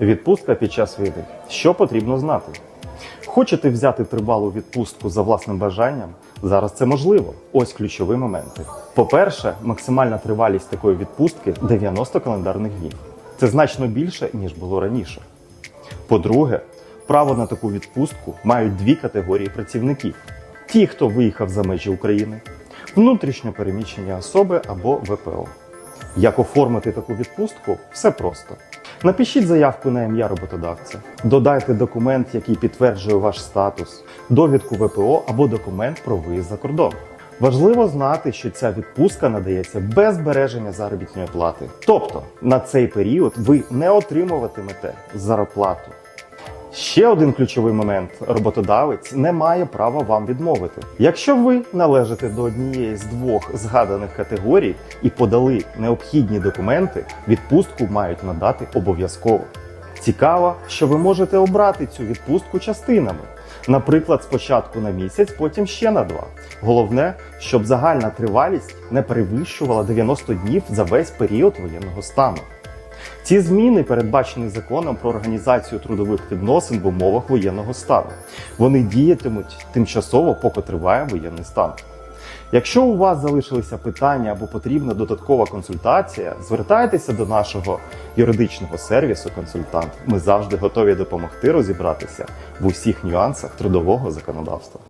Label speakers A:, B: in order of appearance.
A: Відпустка під час війни. Що потрібно знати? Хочете взяти тривалу відпустку за власним бажанням? Зараз це можливо. Ось ключові моменти. По-перше, максимальна тривалість такої відпустки 90 календарних днів. Це значно більше, ніж було раніше. По-друге, право на таку відпустку мають дві категорії працівників: ті, хто виїхав за межі України, внутрішньо переміщені особи або ВПО. Як оформити таку відпустку? Все просто. Напишіть заявку на ім'я роботодавця, додайте документ, який підтверджує ваш статус, довідку ВПО або документ про виїзд за кордон. Важливо знати, що ця відпустка надається без збереження заробітної плати. Тобто на цей період ви не отримуватимете зарплату. Ще один ключовий момент: роботодавець не має права вам відмовити. Якщо ви належите до однієї з двох згаданих категорій і подали необхідні документи, відпустку мають надати обов'язково. Цікаво, що ви можете обрати цю відпустку частинами. Наприклад, спочатку на місяць, потім ще на два. Головне, щоб загальна тривалість не перевищувала 90 днів за весь період воєнного стану. Ці зміни передбачені законом про організацію трудових відносин в умовах воєнного стану. Вони діятимуть тимчасово, поки триває воєнний стан. Якщо у вас залишилися питання або потрібна додаткова консультація, звертайтеся до нашого юридичного сервісу консультант. Ми завжди готові допомогти розібратися в усіх нюансах трудового законодавства.